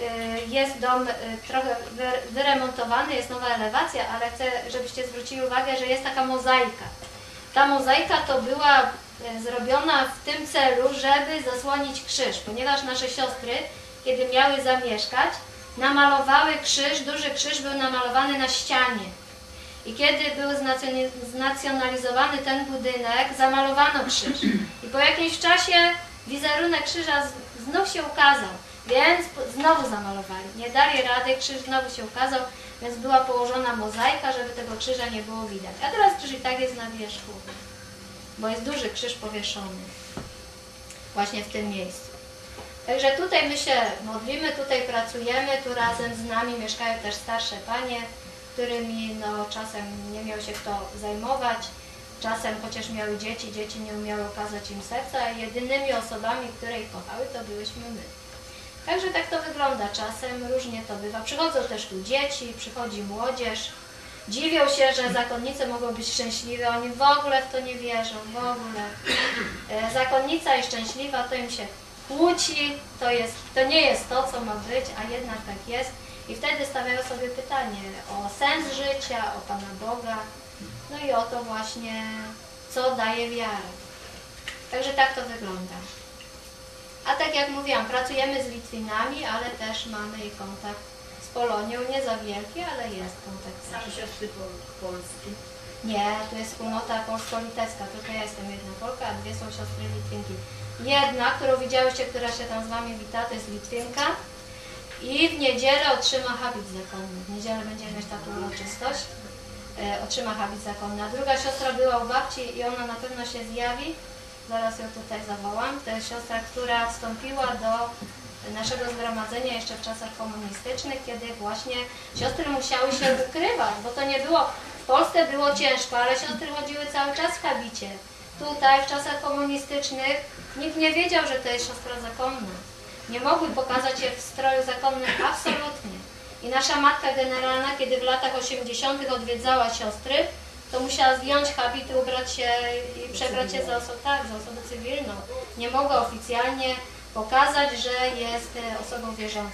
y, jest dom y, trochę wy- wyremontowany, jest nowa elewacja, ale chcę, żebyście zwrócili uwagę, że jest taka mozaika. Ta mozaika to była y, zrobiona w tym celu, żeby zasłonić krzyż, ponieważ nasze siostry, kiedy miały zamieszkać, namalowały krzyż, duży krzyż był namalowany na ścianie. I kiedy był znacjonalizowany ten budynek, zamalowano krzyż. I po jakimś czasie wizerunek krzyża znów się ukazał, więc znowu zamalowali. Nie dali rady, krzyż znowu się ukazał, więc była położona mozaika, żeby tego krzyża nie było widać. A teraz krzyż i tak jest na wierzchu, bo jest duży krzyż powieszony właśnie w tym miejscu. Także tutaj my się modlimy, tutaj pracujemy, tu razem z nami mieszkają też starsze panie, którymi no, czasem nie miał się kto zajmować, czasem chociaż miały dzieci, dzieci nie umiały okazać im serca, a jedynymi osobami, które ich kochały, to byłyśmy my. Także tak to wygląda czasem, różnie to bywa. Przychodzą też tu dzieci, przychodzi młodzież, dziwią się, że zakonnice mogą być szczęśliwe, oni w ogóle w to nie wierzą, w ogóle. E, Zakonnica i szczęśliwa to im się kłóci, to, jest, to nie jest to, co ma być, a jednak tak jest. I wtedy stawiają sobie pytanie o sens życia, o Pana Boga, no i o to właśnie, co daje wiarę. Także tak to wygląda. A tak jak mówiłam, pracujemy z Litwinami, ale też mamy kontakt z Polonią, nie za wielki, ale jest kontakt. Same siostry pol- polskie. Nie, tu jest wspólnota polsko-litewska, tylko ja jestem jedna Polka, a dwie są siostry Litwinki. Jedna, którą widziałyście, która się tam z Wami wita, to jest Litwinka i w niedzielę otrzyma habit zakonny. W niedzielę będziemy mieć taką uroczystość, e, otrzyma habit zakonny. A druga siostra była u babci i ona na pewno się zjawi, zaraz ją tutaj zawołam. To jest siostra, która wstąpiła do naszego zgromadzenia jeszcze w czasach komunistycznych, kiedy właśnie siostry musiały się ukrywać, bo to nie było, w Polsce było ciężko, ale siostry chodziły cały czas w habicie. Tutaj w czasach komunistycznych nikt nie wiedział, że to jest siostra zakonna. Nie mogły pokazać się w stroju zakonnym absolutnie. I nasza matka generalna, kiedy w latach 80. odwiedzała siostry, to musiała zdjąć habit, ubrać się i przebrać się za osobę, tak, za osobę cywilną. Nie mogła oficjalnie pokazać, że jest e, osobą wierzącą.